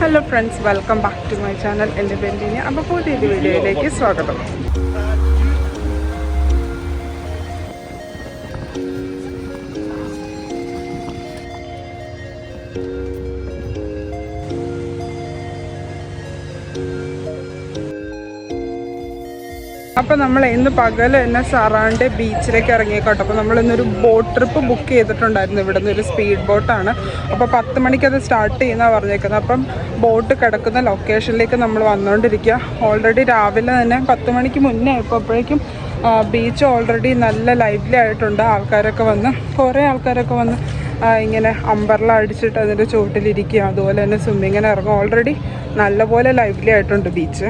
Hello friends welcome back to my channel എന്റെ പേരിന് അപ്പോൾ പുതിയൊരു വീഡിയോയിലേക്ക് സ്വാഗതം. അപ്പോൾ നമ്മൾ ഇന്ന് പകൽ തന്നെ സറാണ്ട് ബീച്ചിലേക്ക് ഇറങ്ങിയേക്കോട്ടെ. അപ്പോൾ നമ്മൾ ഇന്നൊരു ബോട്ട് ട്രിപ്പ് ബുക്ക് ചെയ്തിട്ടുണ്ടായിരുന്നു. ഇവിടെ നിന്ന് ഒരു സ്പീഡ് ബോട്ടാണ് അപ്പോൾ പത്ത് മണിക്ക് അത് സ്റ്റാർട്ട് ചെയ്യുന്ന പറഞ്ഞേക്കുന്നത്. അപ്പം ബോട്ട് കിടക്കുന്ന ലൊക്കേഷനിലേക്ക് നമ്മൾ വന്നുകൊണ്ടിരിക്കുക ഓൾറെഡി രാവിലെ തന്നെ പത്ത് മണിക്ക് മുന്നേ ആയപ്പോഴേക്കും ബീച്ച് ഓൾറെഡി നല്ല ലൈവ്ലി ആയിട്ടുണ്ട്. ആൾക്കാരൊക്കെ വന്ന് കുറേ ആൾക്കാരൊക്കെ വന്ന് ഇങ്ങനെ അമ്പർല അടിച്ചിട്ട് അതിന്റെ ചുവട്ടിലിരിക്കുക അതുപോലെ തന്നെ സ്വിമ്മിങ്ങിന് ഇറങ്ങും. ഓൾറെഡി നല്ലപോലെ ലൈവ്ലി ആയിട്ടുണ്ട് ബീച്ച്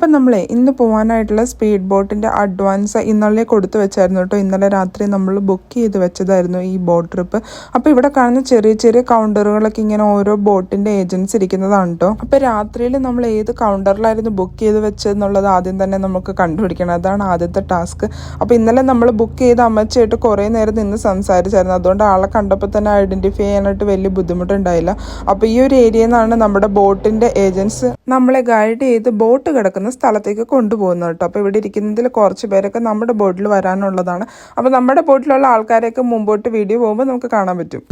അപ്പം നമ്മളെ ഇന്ന് പോകാനായിട്ടുള്ള സ്പീഡ് ബോട്ടിന്റെ അഡ്വാൻസ് ഇന്നലെ കൊടുത്തു വെച്ചായിരുന്നു കേട്ടോ. ഇന്നലെ രാത്രി നമ്മൾ ബുക്ക് ചെയ്ത് വെച്ചതായിരുന്നു ഈ ബോട്ട് ട്രിപ്പ് അപ്പോൾ ഇവിടെ കാണുന്ന ചെറിയ ചെറിയ കൗണ്ടറുകളൊക്കെ ഇങ്ങനെ ഓരോ ബോട്ടിന്റെ ഏജൻസി ഇരിക്കുന്നതാണ് കേട്ടോ. അപ്പോൾ രാത്രിയിൽ നമ്മൾ ഏത് കൗണ്ടറിലായിരുന്നു ബുക്ക് ചെയ്ത് വെച്ചതെന്നുള്ളത് ആദ്യം തന്നെ നമുക്ക് കണ്ടുപിടിക്കണം. അതാണ് ആദ്യത്തെ ടാസ്ക് അപ്പോൾ ഇന്നലെ നമ്മൾ ബുക്ക് ചെയ്ത് അമ്മച്ചായിട്ട് കുറേ നേരം നിന്ന് സംസാരിച്ചായിരുന്നു. അതുകൊണ്ട് ആളെ കണ്ടപ്പോൾ തന്നെ ഐഡന്റിഫൈ ചെയ്യാനായിട്ട് വലിയ ബുദ്ധിമുട്ടുണ്ടായില്ല. അപ്പോൾ ഈ ഒരു ഏരിയയിൽ നിന്നാണ് നമ്മുടെ ബോട്ടിന്റെ ഏജൻസ് നമ്മളെ ഗൈഡ് ചെയ്ത് ബോട്ട് കിടക്കുന്ന സ്ഥലത്തേക്ക് കൊണ്ടുപോകുന്നത് കേട്ടോ. അപ്പോൾ ഇവിടെ ഇരിക്കുന്നതിൽ കുറച്ച് പേരൊക്കെ നമ്മുടെ ബോട്ടിൽ വരാനുള്ളതാണ്. അപ്പോൾ നമ്മുടെ ബോട്ടിലുള്ള ആൾക്കാരെയൊക്കെ മുമ്പോട്ട് വീഡിയോ പോകുമ്പോൾ നമുക്ക് കാണാൻ പറ്റും.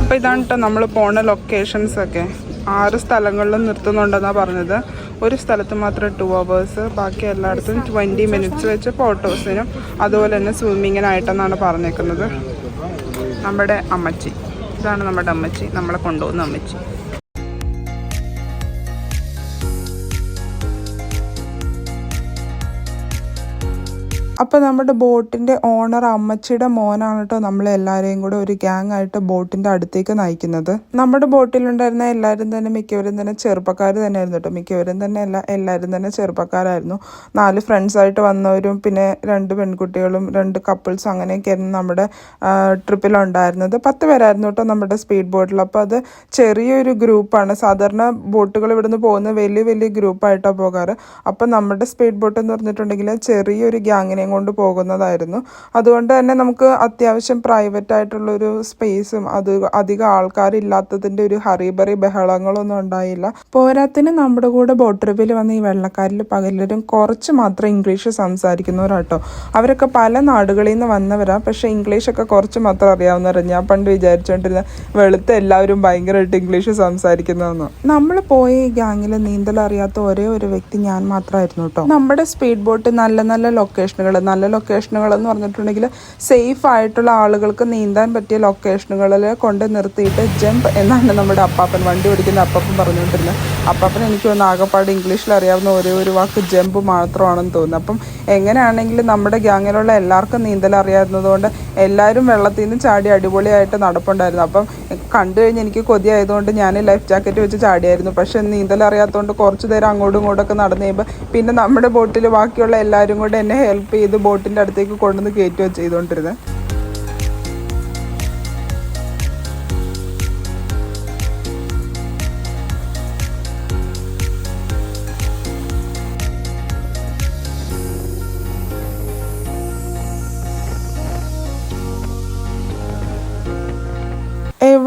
അപ്പോൾ ഇതാണ് കേട്ടോ നമ്മൾ പോണ ലൊക്കേഷൻസ് ഒക്കെ. ആറ് സ്ഥലങ്ങളിലും നിർത്തുന്നുണ്ടെന്നാണ് പറഞ്ഞത്. ഒരു സ്ഥലത്ത് മാത്രം ടു അവേഴ്സ് ബാക്കി എല്ലായിടത്തും ട്വന്റി മിനിറ്റ്സ് വെച്ച് ഫോട്ടോസിനും അതുപോലെ തന്നെ സ്വിമ്മിങ്ങിനായിട്ടെന്നാണ് പറഞ്ഞേക്കുന്നത്. നമ്മുടെ അമ്മച്ചി. ഇതാണ് നമ്മുടെ അമ്മച്ചി. നമ്മളെ കൊണ്ടുപോകുന്ന അമ്മച്ചി. അപ്പോൾ നമ്മുടെ ബോട്ടിന്റെ ഓണർ അമ്മച്ചിയുടെ മോനാണ് കേട്ടോ നമ്മളെ എല്ലാവരെയും കൂടെ ഒരു ഗ്യാങ് ആയിട്ട് ബോട്ടിന്റെ അടുത്തേക്ക് നയിക്കുന്നത്. നമ്മുടെ ബോട്ടിലുണ്ടായിരുന്ന എല്ലാവരും തന്നെ മിക്കവരും തന്നെ ചെറുപ്പക്കാർ തന്നെയായിരുന്നു കേട്ടോ മിക്കവരും തന്നെ അല്ല എല്ലാവരും തന്നെ ചെറുപ്പക്കാരായിരുന്നു. നാല് ഫ്രണ്ട്സായിട്ട് വന്നവരും പിന്നെ രണ്ട് പെൺകുട്ടികളും രണ്ട് കപ്പിൾസും അങ്ങനെയൊക്കെയായിരുന്നു നമ്മുടെ ട്രിപ്പിലുണ്ടായിരുന്നത് പത്ത് പേരായിരുന്നു കേട്ടോ നമ്മുടെ സ്പീഡ് ബോട്ടിൽ അപ്പോൾ അത് ചെറിയൊരു ഗ്രൂപ്പാണ് സാധാരണ ബോട്ടുകൾ ഇവിടുന്ന് പോകുന്ന വലിയ വലിയ ഗ്രൂപ്പായിട്ടാണ് പോകാറ്. അപ്പോൾ നമ്മുടെ സ്പീഡ് ബോട്ട് എന്ന് പറഞ്ഞിട്ടുണ്ടെങ്കിൽ ചെറിയൊരു ഗ്യാങ്ങിനെയും കൊണ്ട് പോകുന്നതായിരുന്നു. അതുകൊണ്ട് തന്നെ നമുക്ക് അത്യാവശ്യം പ്രൈവറ്റ് ആയിട്ടുള്ളൊരു സ്പേസും അത് അധികം ആൾക്കാരില്ലാത്തതിന്റെ ഒരു ഹറിബറി ബഹളങ്ങളൊന്നും ഉണ്ടായില്ല. പോരാത്തിന് നമ്മുടെ കൂടെ ബോട്ട് ട്രിപ്പിൽ വന്ന ഈ വെള്ളക്കാരിൽ പകലരും കുറച്ച് മാത്രം ഇംഗ്ലീഷ് സംസാരിക്കുന്നവരാട്ടോ. അവരൊക്കെ പല നാടുകളിൽ നിന്ന് വന്നവരാ. പക്ഷേ ഇംഗ്ലീഷൊക്കെ കുറച്ച് മാത്രം അറിയാവുന്നവരാണ് ഞാൻ പണ്ട് വിചാരിച്ചുകൊണ്ടിരുന്ന വെളുത്ത എല്ലാവരും ഭയങ്കരമായിട്ട് ഇംഗ്ലീഷ് സംസാരിക്കുന്നതെന്ന്. നമ്മൾ പോയ ഈ ഗ്യാങ്ങിൽ നീന്തൽ അറിയാത്ത ഒരേ ഒരു വ്യക്തി ഞാൻ മാത്രമായിരുന്നു കേട്ടോ നമ്മുടെ സ്പീഡ് ബോട്ട് നല്ല നല്ല ലൊക്കേഷനുകൾ നല്ല ലൊക്കേഷനുകൾ എന്ന് പറഞ്ഞിട്ടുണ്ടെങ്കിൽ സേഫ് ആയിട്ടുള്ള ആളുകൾക്ക് നീന്താൻ പറ്റിയ ലൊക്കേഷനുകളിൽ കൊണ്ട് നിർത്തിയിട്ട് ജമ്പ് എന്നാണ് നമ്മുടെ അപ്പാപ്പൻ. വണ്ടി ഓടിക്കുന്ന അപ്പാപ്പൻ പറഞ്ഞുകൊണ്ടിരുന്നത്. അപ്പാപ്പൻ എനിക്ക് തോന്നുന്നു ആകപ്പാട് ഇംഗ്ലീഷിൽ അറിയാവുന്ന ഒരേ ഒരു വാക്ക് ജമ്പ് മാത്രമാണെന്ന് തോന്നുന്നു. അപ്പം എങ്ങനെയാണെങ്കിലും നമ്മുടെ ഗ്യാങ്ങിലുള്ള എല്ലാവർക്കും നീന്തൽ അറിയാവുന്നതുകൊണ്ട് എല്ലാവരും വെള്ളത്തിൽ നിന്ന് ചാടി അടിപൊളിയായിട്ട് നടപ്പുണ്ടായിരുന്നു. അപ്പം കണ്ടു കഴിഞ്ഞ് എനിക്ക് കൊതിയായതുകൊണ്ട് ഞാൻ ലൈഫ് ജാക്കറ്റ് വെച്ച് ചാടിയായിരുന്നു. പക്ഷെ നീന്തൽ അറിയാത്തതുകൊണ്ട് കുറച്ച് നേരം അങ്ങോട്ടും ഇങ്ങോട്ടൊക്കെ നടന്നു കഴിയുമ്പോൾ പിന്നെ നമ്മുടെ ബോട്ടിൽ ബാക്കിയുള്ള എല്ലാവരും കൂടെ എന്നെ ഹെൽപ്പ് ബോട്ടിന്റെ അടുത്തേക്ക് കൊണ്ടുവന്ന് കയറ്റുകയോ ചെയ്തുകൊണ്ടിരുന്നത്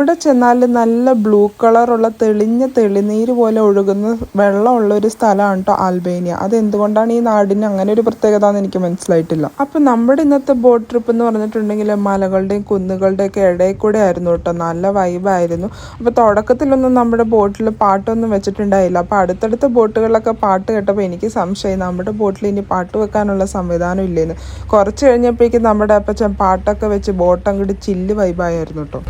എവിടെ ചെന്നാലും നല്ല ബ്ലൂ കളറുള്ള തെളിഞ്ഞ തെളിനീര് പോലെ ഒഴുകുന്ന വെള്ളമുള്ള ഒരു സ്ഥലമാണ് കേട്ടോ ആൽബേനിയ. അത് എന്തുകൊണ്ടാണ് ഈ നാടിന് അങ്ങനെ ഒരു പ്രത്യേകത എന്ന് എനിക്ക് മനസ്സിലായിട്ടില്ല. അപ്പം നമ്മുടെ ഇന്നത്തെ ബോട്ട് ട്രിപ്പ് എന്ന് പറഞ്ഞിട്ടുണ്ടെങ്കിൽ മലകളുടെയും കുന്നുകളുടെയും ഒക്കെ ഇടയിൽ കൂടെ ആയിരുന്നു കേട്ടോ നല്ല വൈബായിരുന്നു അപ്പോൾ തുടക്കത്തിലൊന്നും നമ്മുടെ ബോട്ടിൽ പാട്ടൊന്നും വെച്ചിട്ടുണ്ടായില്ല. അപ്പോൾ അടുത്തടുത്ത ബോട്ടുകളിലൊക്കെ പാട്ട് കേട്ടപ്പോൾ എനിക്ക് സംശയം നമ്മുടെ ബോട്ടിൽ ഇനി പാട്ട് വെക്കാനുള്ള സംവിധാനം ഇല്ലേന്ന്. കുറച്ച് കഴിഞ്ഞപ്പോഴേക്കും നമ്മുടെ അപ്പച്ചൻ പാട്ടൊക്കെ വെച്ച് ബോട്ട് അങ്ങോട്ട് ചില്ല് വൈബായിരുന്നു കേട്ടോ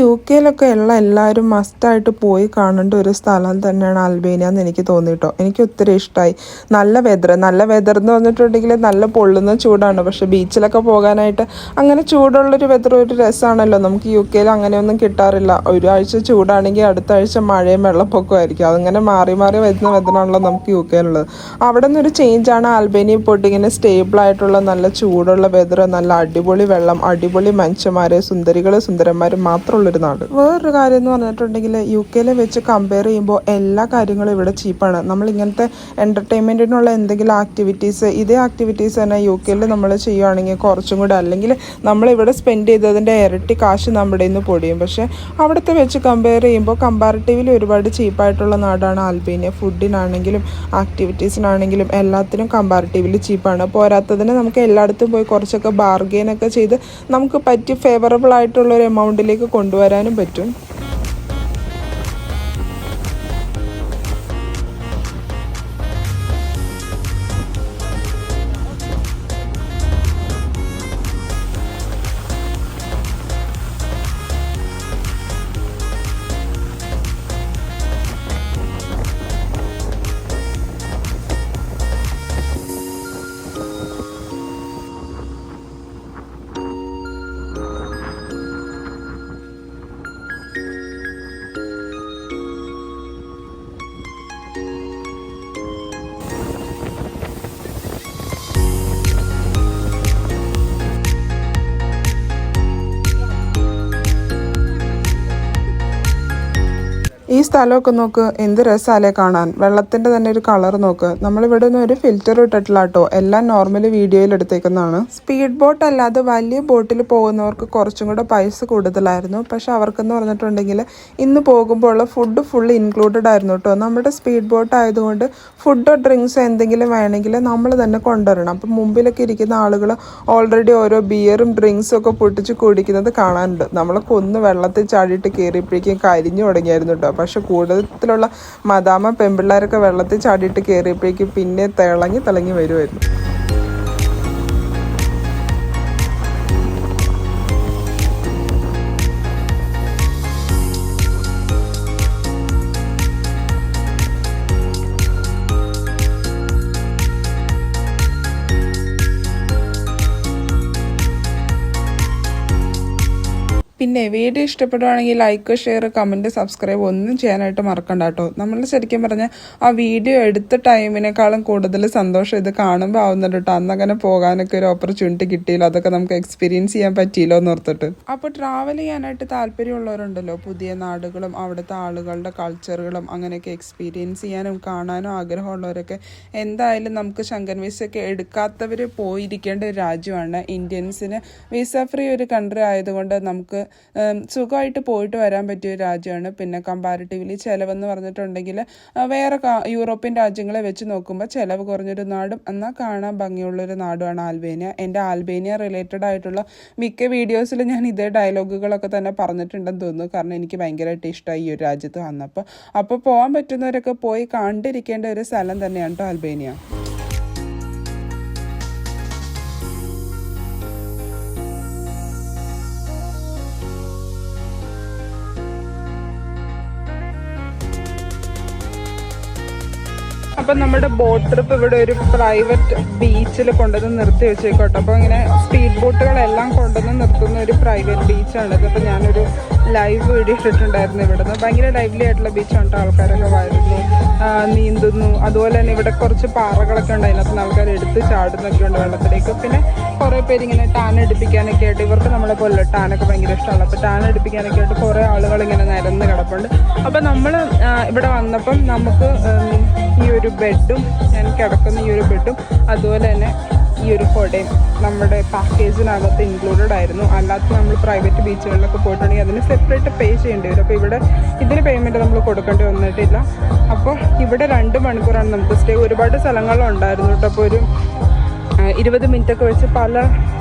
യു കെയിലൊക്കെ ഉള്ള എല്ലാവരും മസ്റ്റായിട്ട് പോയി കാണേണ്ട ഒരു സ്ഥലം തന്നെയാണ് അൽബേനിയ എന്ന് എനിക്ക് തോന്നിയിട്ടോ. എനിക്ക് ഒത്തിരി ഇഷ്ടമായി നല്ല വെതർ നല്ല വെതർ എന്ന് പറഞ്ഞിട്ടുണ്ടെങ്കിൽ നല്ല പൊള്ളുന്ന ചൂടാണ്. പക്ഷെ ബീച്ചിലൊക്കെ പോകാനായിട്ട് അങ്ങനെ ചൂടുള്ളൊരു വെതർ ഒരു രസമാണല്ലോ നമുക്ക് യു കെയിൽ അങ്ങനെയൊന്നും കിട്ടാറില്ല. ഒരാഴ്ച ചൂടാണെങ്കിൽ അടുത്ത ആഴ്ച മഴയും വെള്ളപ്പൊക്കവും ആയിരിക്കും. അതങ്ങനെ മാറി മാറി വരുന്ന വെതറാണല്ലോ നമുക്ക് യു കെയിലുള്ളത്. അവിടെ നിന്നൊരു ചേഞ്ചാണ് അൽബേനിയ പോയിട്ട് ഇങ്ങനെ സ്റ്റേബിളായിട്ടുള്ള നല്ല ചൂടുള്ള വെതർ നല്ല അടിപൊളി വെള്ളം അടിപൊളി മനുഷ്യന്മാർ സുന്ദരികൾ സുന്ദരന്മാരും നാട് വേറൊരു കാര്യം എന്ന് പറഞ്ഞിട്ടുണ്ടെങ്കിൽ യു കെയിലെ വെച്ച് കമ്പയർ ചെയ്യുമ്പോൾ എല്ലാ കാര്യങ്ങളും ഇവിടെ ചീപ്പാണ് നമ്മൾ ഇങ്ങനത്തെ എന്റർടൈൻമെന്റിനുള്ള എന്തെങ്കിലും ആക്ടിവിറ്റീസ് ഇതേ ആക്ടിവിറ്റീസ് തന്നെ യു കെയിൽ നമ്മൾ ചെയ്യുകയാണെങ്കിൽ കുറച്ചും കൂടെ അല്ലെങ്കിൽ നമ്മളിവിടെ സ്പെൻഡ് ചെയ്തതിന്റെ ഇരട്ടി കാശ് നമ്മുടെ ഇന്ന് പൊടിയും. പക്ഷേ അവിടുത്തെ വെച്ച് കമ്പയർ ചെയ്യുമ്പോൾ കമ്പാരിറ്റീവ്ലി ഒരുപാട് ചീപ്പായിട്ടുള്ള നാടാണ് ആൽബേനിയ. ഫുഡിനാണെങ്കിലും ആക്ടിവിറ്റീസിനാണെങ്കിലും എല്ലാത്തിനും കമ്പാരിറ്റീവ്ലി ചീപ്പാണ് പോരാത്തതിന് നമുക്ക് എല്ലായിടത്തും പോയി കുറച്ചൊക്കെ ബാർഗെയിനൊക്കെ ചെയ്ത് നമുക്ക് പറ്റി ഫേവറബിൾ ആയിട്ടുള്ള ഒരു എമൗണ്ടിലേക്ക് കൊണ്ടുവരാനും പറ്റും. സ്ഥലമൊക്കെ നോക്ക് എന്ത് രസമല്ലേ കാണാൻ? വെള്ളത്തിന്റെ തന്നെ ഒരു കളർ നോക്ക്. നമ്മളിവിടെ നിന്ന് ഒരു ഫിൽറ്റർ ഇട്ടിട്ടില്ല കേട്ടോ എല്ലാം നോർമൽ വീഡിയോയിൽ എടുത്തേക്കുന്നതാണ്. സ്പീഡ് ബോട്ട് അല്ലാതെ വലിയ ബോട്ടിൽ പോകുന്നവർക്ക് കുറച്ചും കൂടെ പൈസ കൂടുതലായിരുന്നു. പക്ഷെ അവർക്കെന്ന് പറഞ്ഞിട്ടുണ്ടെങ്കിൽ ഇന്ന് പോകുമ്പോൾ ഉള്ള ഫുഡ് ഫുൾ ഇൻക്ലൂഡഡ് ആയിരുന്നു കേട്ടോ നമ്മുടെ സ്പീഡ് ബോട്ട് ആയതുകൊണ്ട് ഫുഡോ ഡ്രിങ്ക്സോ എന്തെങ്കിലും വേണമെങ്കിൽ നമ്മൾ തന്നെ കൊണ്ടുവരണം. അപ്പം മുമ്പിലൊക്കെ ഇരിക്കുന്ന ആളുകൾ ഓൾറെഡി ഓരോ ബിയറും ഡ്രിങ്ക്സും ഒക്കെ പൊട്ടിച്ച് കുടിക്കുന്നത് കാണാനുണ്ട്. നമ്മളൊക്കെ ഒന്ന് വെള്ളത്തിൽ ചാടിയിട്ട് കയറിയപ്പോഴേക്കും കരിഞ്ഞു തുടങ്ങിയായിരുന്നു കേട്ടോ പക്ഷെ കൂടുതലുള്ള മദാമ പെമ്പിള്ളേരൊക്കെ വെള്ളത്തിൽ ചാടിയിട്ട് കയറിയപ്പോഴേക്കും പിന്നെ തിളങ്ങി തിളങ്ങി വരുമായിരുന്നു പിന്നെ വീഡിയോ ഇഷ്ടപ്പെടുവാണെങ്കിൽ ലൈക്ക് ഷെയർ കമന്റ് സബ്സ്ക്രൈബ് ഒന്നും ചെയ്യാനായിട്ട് മറക്കണ്ട കേട്ടോ. നമ്മൾ ശരിക്കും പറഞ്ഞാൽ ആ വീഡിയോ എടുത്ത ടൈമിനേക്കാളും കൂടുതൽ സന്തോഷം ഇത് കാണുമ്പോൾ ആവുന്നുണ്ട് കേട്ടോ. അന്നങ്ങനെ പോകാനൊക്കെ ഒരു ഓപ്പർച്യൂണിറ്റി കിട്ടിയില്ല. അതൊക്കെ നമുക്ക് എക്സ്പീരിയൻസ് ചെയ്യാൻ പറ്റിയില്ലോ എന്ന് ഓർത്തിട്ട്. അപ്പോൾ ട്രാവൽ ചെയ്യാനായിട്ട് താല്പര്യമുള്ളവരുണ്ടല്ലോ. പുതിയ നാടുകളും അവിടുത്തെ ആളുകളുടെ കൾച്ചറുകളും അങ്ങനെയൊക്കെ എക്സ്പീരിയൻസ് ചെയ്യാനും കാണാനും ആഗ്രഹമുള്ളവരൊക്കെ. എന്തായാലും നമുക്ക് ശങ്കൻ വിസ ഒക്കെ എടുക്കാത്തവർ പോയിരിക്കേണ്ട ഒരു രാജ്യമാണ്. ഇന്ത്യൻസിന് വിസ ഫ്രീ ഒരു കൺട്രി ആയതുകൊണ്ട് നമുക്ക് സുഖമായിട്ട് പോയിട്ട് വരാൻ പറ്റിയ രാജ്യമാണ്. പിന്നെ കമ്പാരിറ്റീവ്ലി ചിലവെന്ന് പറഞ്ഞിട്ടുണ്ടെങ്കിൽ വേറെ യൂറോപ്യൻ രാജ്യങ്ങളെ വെച്ച് നോക്കുമ്പോൾ ചിലവ് കുറഞ്ഞൊരു നാടും എന്നാൽ കാണാൻ ഭംഗിയുള്ളൊരു നാടുമാണ് ആൽബേനിയ. എന്റെ ആൽബേനിയ റിലേറ്റഡ് ആയിട്ടുള്ള മിക്ക വീഡിയോസിൽ ഞാൻ ഇതേ ഡയലോഗുകളൊക്കെ തന്നെ പറഞ്ഞിട്ടുണ്ടെന്ന് തോന്നുന്നു. കാരണം എനിക്ക് ഭയങ്കരമായിട്ട് ഇഷ്ടമായി ഈ ഒരു രാജ്യത്ത് വന്നപ്പോൾ. അപ്പോൾ പോകാൻ പറ്റുന്നവരൊക്കെ പോയി കണ്ടിരിക്കേണ്ട ഒരു സ്ഥലം തന്നെയാണ് കേട്ടോ ആൽബേനിയ. അപ്പം നമ്മുടെ ബോട്ട് ട്രിപ്പ് ഇവിടെ ഒരു പ്രൈവറ്റ് ബീച്ചിൽ കൊണ്ടുവന്ന് നിർത്തി വെച്ചേക്കോട്ടെ അപ്പോൾ ഇങ്ങനെ സ്പീഡ് ബോട്ടുകളെല്ലാം കൊണ്ടുവന്ന് നിർത്തുന്ന ഒരു പ്രൈവറ്റ് ബീച്ചാണിത് അപ്പോൾ ഞാനൊരു ലൈവ് വീഡിയോ ഇട്ടിട്ടുണ്ടായിരുന്നു നിന്ന് ഭയങ്കര ലൈവ്ലി ആയിട്ടുള്ള ബീച്ചാണ് ആൾക്കാരൊക്കെ വരുന്നു നീന്തുന്നു. അതുപോലെ തന്നെ ഇവിടെ കുറച്ച് പാറകളൊക്കെ ഉണ്ട് അതിനകത്ത് ആൾക്കാർ എടുത്ത് ചാടുന്നൊക്കെ ഉണ്ട് വെള്ളത്തിലേക്ക്. പിന്നെ കുറേ പേര് ഇങ്ങനെ ടാൻ എടുപ്പിക്കാനൊക്കെ ആയിട്ട് ഇവർക്ക് നമ്മളെ പോലെ ടാനൊക്കെ ഭയങ്കര ഇഷ്ടമാണ്. അപ്പോൾ ടാൻ എടുപ്പിക്കാനൊക്കെ ആയിട്ട് കുറേ ആളുകൾ ഇങ്ങനെ നിരന്ന് കിടപ്പുണ്ട്. അപ്പോൾ നമ്മൾ ഇവിടെ വന്നപ്പം നമുക്ക് ഈ ഒരു ബെഡും ഞാൻ കിടക്കുന്ന ഈ ഒരു ബെഡും അതുപോലെ തന്നെ ഈ ഒരു കൊടയും നമ്മുടെ പാക്കേജിനകത്ത് ഇൻക്ലൂഡഡ് ആയിരുന്നു. അല്ലാത്ത നമ്മൾ പ്രൈവറ്റ് ബീച്ചുകളിലൊക്കെ പോയിട്ടുണ്ടെങ്കിൽ അതിന് സെപ്പറേറ്റ് പേ ചെയ്യേണ്ടി വരും. അപ്പോൾ ഇവിടെ ഇതിന് പേയ്മെന്റ് നമ്മൾ കൊടുക്കേണ്ടി വന്നിട്ടില്ല. അപ്പോൾ ഇവിടെ രണ്ട് മണിക്കൂറാണ് നമുക്ക് സ്റ്റേ ഒരുപാട് സ്ഥലങ്ങളുണ്ടായിരുന്നു കേട്ടോ. അപ്പോൾ ഒരു ഇരുപത് മിനിറ്റൊക്കെ വെച്ച് പല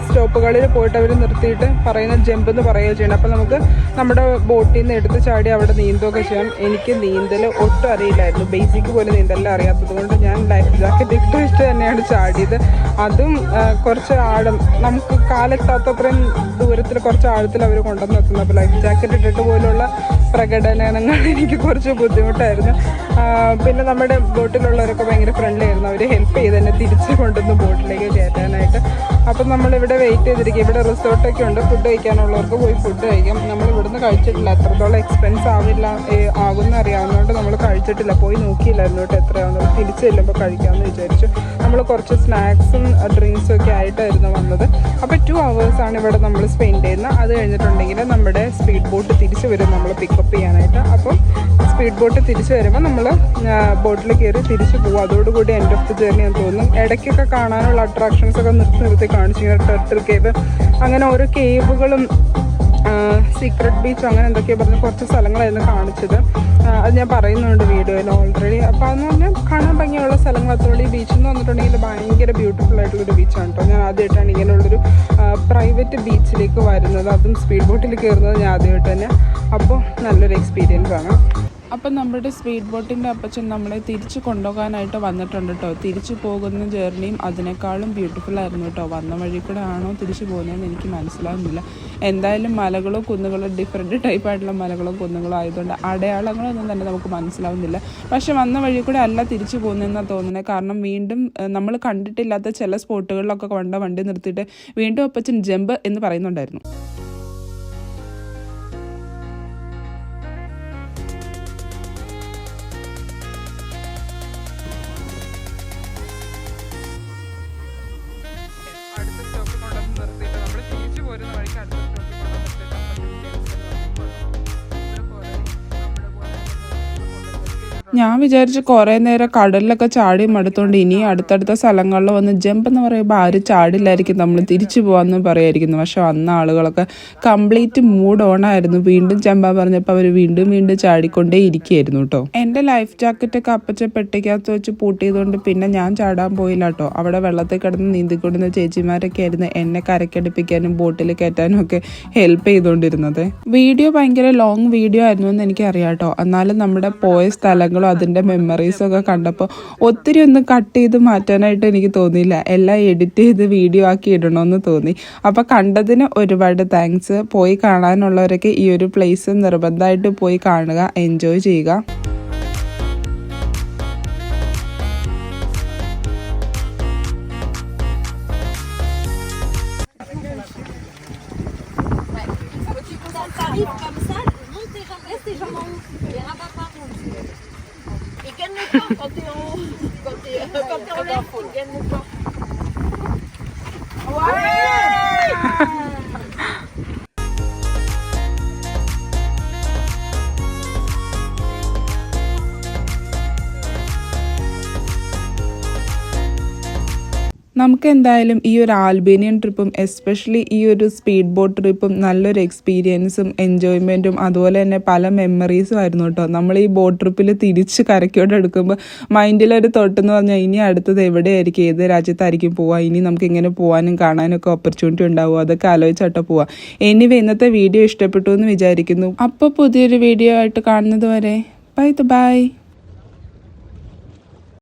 സ്റ്റോപ്പുകളിൽ പോയിട്ട് അവർ നിർത്തിയിട്ട് പറയുന്ന ജമ്പ് എന്ന് പറയുകയോ ചെയ്യണം അപ്പോൾ നമുക്ക് നമ്മുടെ ബോട്ടിൽ നിന്ന് എടുത്ത് ചാടി അവിടെ നീന്തുകയൊക്കെ ചെയ്യാം. എനിക്ക് നീന്തൽ ഒട്ടും അറിയില്ലായിരുന്നു. ബേസിക് പോലെ നീന്തലിൽ അറിയാത്തത് കൊണ്ട് ഞാൻ ലൈഫ് ജാക്കറ്റ് ഇട്ട് വെച്ചിട്ട് തന്നെയാണ് ചാടിയത്. അതും കുറച്ച് ആഴം നമുക്ക് കാലെത്താത്തത്രയും ദൂരത്തിൽ കുറച്ച് ആഴത്തിൽ അവർ കൊണ്ടുവന്ന് നിർത്തുന്നത് അപ്പോൾ ലൈഫ് ജാക്കറ്റ് ഇട്ടിട്ട് പോലുള്ള പ്രകടനങ്ങൾ എനിക്ക് കുറച്ച് ബുദ്ധിമുട്ടായിരുന്നു. പിന്നെ നമ്മുടെ ബോട്ടിലുള്ളവരൊക്കെ ഭയങ്കര ഫ്രണ്ട്ലി ആയിരുന്നു. അവർ ഹെൽപ്പ് ചെയ്ത് തന്നെ തിരിച്ച് കൊണ്ടുവന്ന് ബോട്ടിലേക്ക് കയറ്റാനായിട്ട്. അപ്പം നമ്മളിവിടെ വെയിറ്റ് ചെയ്തിരിക്കും. ഇവിടെ റിസോർട്ടൊക്കെ ഉണ്ട്. ഫുഡ് കഴിക്കാനുള്ളവർക്ക് പോയി ഫുഡ് കഴിക്കാം. നമ്മൾ ഇവിടുന്ന് കഴിച്ചിട്ടില്ല. എത്രത്തോളം എക്സ്പെൻസ് ആവില്ല. ആകുന്ന അറിയാവുന്നതുകൊണ്ട് നമ്മൾ കഴിച്ചിട്ടില്ല. പോയി നോക്കിയില്ലായിരുന്നു കേട്ടോ എത്രയാവുന്നത് തിരിച്ചു ചെല്ലുമ്പോൾ കഴിക്കാമെന്ന് വിചാരിച്ചു. നമ്മൾ കുറച്ച് സ്നാക്സും ഡ്രിങ്ക്സും ഒക്കെ ആയിട്ടായിരുന്നു വന്നത്. അപ്പോൾ ടു ആണ് ഇവിടെ നമ്മൾ സ്പെൻഡ് ചെയ്യുന്നത്. അത് കഴിഞ്ഞിട്ടുണ്ടെങ്കിൽ നമ്മുടെ സ്പീഡ് ബോട്ട് തിരിച്ചു വരും. നമ്മൾ പിക്കപ്പ് ചെയ്യാനായിട്ട്. അപ്പം സ്പീഡ് ബോട്ട് തിരിച്ചു വരുമ്പോൾ നമ്മൾ ബോട്ടിൽ കയറി തിരിച്ച് പോകും അതോടുകൂടി എൻഡ് ഓഫ് ദി ജേർണി എന്ന് തോന്നും ഇടയ്ക്കൊക്കെ കാണാനുള്ള അട്രാക്ഷൻസ് ഒക്കെ നിർത്തി നിർത്തി കാണിച്ചു ടർട്ടിൽ കേവ് അങ്ങനെ ഓരോ കേവുകളും സീക്രട്ട് ബീച്ച് അങ്ങനെ എന്തൊക്കെയോ പറഞ്ഞ് കുറച്ച് സ്ഥലങ്ങളായിരുന്നു കാണിച്ചത്. അത് ഞാൻ പറയുന്നുണ്ട് വീഡിയോയിൽ ഓൾറെഡി അപ്പോൾ അതെന്ന് പറഞ്ഞാൽ കാണാൻ ഭംഗിയുള്ള സ്ഥലങ്ങൾ. അത്രയുള്ള ഈ ബീച്ച് എന്ന് പറഞ്ഞിട്ടുണ്ടെങ്കിൽ ഭയങ്കര ബ്യൂട്ടിഫുൾ ആയിട്ടുള്ളൊരു ബീച്ചാണ് കേട്ടോ ഞാൻ ആദ്യമായിട്ടാണ് ഇങ്ങനെയുള്ളൊരു പ്രൈവറ്റ് ബീച്ചിലേക്ക് വരുന്നത്. അതും സ്പീഡ് ബോട്ടിൽ കയറുന്നത് ഞാൻ ആദ്യമായിട്ട് തന്നെ. അപ്പോൾ നല്ലൊരു എക്സ്പീരിയൻസ് ആണ്. അപ്പം നമ്മുടെ സ്പീഡ് ബോട്ടിന്റെ അപ്പച്ചൻ നമ്മളെ തിരിച്ച് കൊണ്ടുപോകാനായിട്ട് വന്നിട്ടുണ്ട് കേട്ടോ തിരിച്ചു പോകുന്ന ജേർണിയും അതിനേക്കാളും ബ്യൂട്ടിഫുൾ ആയിരുന്നു കേട്ടോ വന്ന വഴി കൂടെ ആണോ തിരിച്ചു പോകുന്നതെന്ന് എനിക്ക് മനസ്സിലാവുന്നില്ല. എന്തായാലും മലകളോ കുന്നുകളോ ടൈപ്പ് ആയിട്ടുള്ള മലകളോ കുന്നുകളോ ആയതുകൊണ്ട് അടയാളങ്ങളൊന്നും തന്നെ നമുക്ക് മനസ്സിലാവുന്നില്ല. പക്ഷെ വന്ന വഴി കൂടെ അല്ല തിരിച്ചു പോകുന്നതെന്നാണ് തോന്നുന്നത്. കാരണം വീണ്ടും നമ്മൾ കണ്ടിട്ടില്ലാത്ത ചില സ്പോട്ടുകളിലൊക്കെ കൊണ്ട വണ്ടി നിർത്തിയിട്ട് വീണ്ടും അപ്പച്ചൻ ജമ്പ് എന്ന് പറയുന്നുണ്ടായിരുന്നു. ഞാൻ വിചാരിച്ചു കുറേ നേരം കടലിലൊക്കെ ചാടി മടുത്തോണ്ട് ഇനി അടുത്തടുത്ത സ്ഥലങ്ങളിൽ വന്ന് ജമ്പ് എന്ന് പറയുമ്പോൾ ആരും ചാടില്ലായിരിക്കും. നമ്മൾ തിരിച്ചു പോകാമെന്ന് പറയായിരിക്കുന്നു. പക്ഷെ വന്ന ആളുകളൊക്കെ കംപ്ലീറ്റ് മൂഡ് ഓൺ ആയിരുന്നു. വീണ്ടും ചമ്പാൻ പറഞ്ഞപ്പോൾ അവർ വീണ്ടും വീണ്ടും ചാടിക്കൊണ്ടേ ഇരിക്കുകയായിരുന്നു കേട്ടോ എന്റെ ലൈഫ് ജാക്കറ്റ് ഒക്കെ അപ്പച്ച പെട്ടിക്കകത്ത് വെച്ച് പൂട്ടിയതുകൊണ്ട് പിന്നെ ഞാൻ ചാടാൻ പോയില്ല കേട്ടോ അവിടെ വെള്ളത്തിൽ കിടന്ന് നീന്തിക്കൊണ്ടിരുന്ന ചേച്ചിമാരൊക്കെ ആയിരുന്നു എന്നെ കരക്കടുപ്പിക്കാനും ബോട്ടിൽ കയറ്റാനും ഒക്കെ ഹെൽപ്പ് ചെയ്തുകൊണ്ടിരുന്നത് വീഡിയോ ഭയങ്കര ലോങ് വീഡിയോ ആയിരുന്നു എന്ന് എനിക്കറിയാം കേട്ടോ എന്നാലും നമ്മുടെ പോയ സ്ഥലങ്ങളും അതിന്റെ മെമ്മറീസൊക്കെ കണ്ടപ്പോൾ ഒത്തിരി ഒന്ന് കട്ട് ചെയ്ത് മാറ്റാനായിട്ട് എനിക്ക് തോന്നിയില്ല എല്ലാം എഡിറ്റ് ചെയ്ത് വീഡിയോ ആക്കി ഇടണമെന്ന് തോന്നി അപ്പോൾ കണ്ടതിന് ഒരുപാട് താങ്ക്സ് പോയി കാണാനുള്ളവരൊക്കെ ഈ ഒരു പ്ലേസ് നിർബന്ധമായിട്ട് പോയി കാണുക എൻജോയ് ചെയ്യുക comme ça, en Wow! നമുക്ക് എന്തായാലും ഈ ഒരു ആൽബേനിയൻ ട്രിപ്പും എസ്പെഷ്യലി ഈ ഒരു സ്പീഡ് ബോട്ട് ട്രിപ്പും നല്ലൊരു എക്സ്പീരിയൻസും എൻജോയ്മെന്റും അതുപോലെ തന്നെ പല മെമ്മറീസും ആയിരുന്നു കേട്ടോ നമ്മൾ ഈ ബോട്ട് ട്രിപ്പിൽ തിരിച്ച് കരയ്ക്കോട്ട് എടുക്കുമ്പോൾ മൈൻഡിലൊരു തൊട്ടെന്ന് പറഞ്ഞാൽ ഇനി അടുത്തത് എവിടെയായിരിക്കും? ഏത് രാജ്യത്തായിരിക്കും പോവുക ഇനി നമുക്ക് ഇങ്ങനെ പോകാനും കാണാനും ഒക്കെ ഓപ്പർച്യൂണിറ്റി ഉണ്ടാവുമോ അതൊക്കെ ആലോചിച്ചിട്ട് പോവാം. എനിവേ ഇന്നത്തെ വീഡിയോ ഇഷ്ടപ്പെട്ടു എന്ന് വിചാരിക്കുന്നു. അപ്പോൾ പുതിയൊരു വീഡിയോ ആയിട്ട് കാണുന്നത് വരെ ബൈ ബൈ